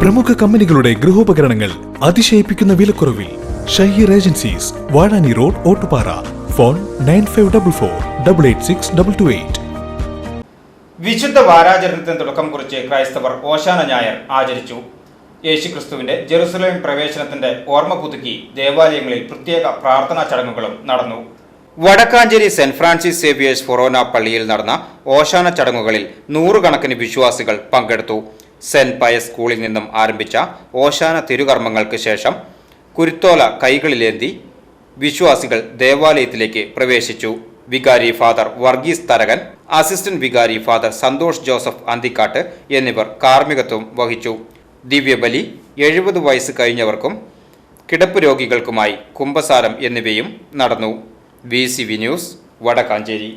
പ്രമുഖ കമ്പനികളുടെ ഗൃഹോപകരണങ്ങൾ അതിശയിപ്പിക്കുന്ന വിലക്കുറവിൽ Shaheer agencies Vazhani road Ottupara. Phone nine five double four double eight six double two eight. വിശുദ്ധ വാരാചരണത്തിന് തുടക്കം കുറിച്ച് ക്രൈസ്തവർ ഓശാന ഞായർ ആചരിച്ചു. യേശുക്രിസ്തുവിന്റെ ജെറുസലേം പ്രവേശനത്തിന്റെ ഓർമ്മ പുതുക്കി ദേവാലയങ്ങളിൽ പ്രത്യേക പ്രാർത്ഥനാ ചടങ്ങുകളും നടന്നു. വടക്കാഞ്ചേരി സെന്റ് ഫ്രാൻസിസ് സേവിയേഴ്സ് ഫൊറോന പള്ളിയിൽ നടന്ന ഓശാന ചടങ്ങുകളിൽ നൂറുകണക്കിന് വിശ്വാസികൾ പങ്കെടുത്തു. സെന്റ് പയസ് സ്കൂളിൽ നിന്നും ആരംഭിച്ച ഓശാന തിരുകർമ്മങ്ങൾക്ക് ശേഷം കുരുത്തോല കൈകളിലേന്തി വിശ്വാസികൾ ദേവാലയത്തിലേക്ക് പ്രവേശിച്ചു. വികാരി ഫാദർ വർഗീസ് തരകൻ അസിസ്റ്റന്റ് വികാരി ഫാദർ സന്തോഷ് ജോസഫ് അന്തിക്കാട്ട് എന്നിവർ കാർമ്മികത്വം വഹിച്ചു. ദിവ്യബലി എഴുപത് വയസ്സ് കഴിഞ്ഞവർക്കും കിടപ്പ് രോഗികൾക്കുമായി കുംഭസാരം എന്നിവയും നടന്നു. V C V news Vadakkanchery.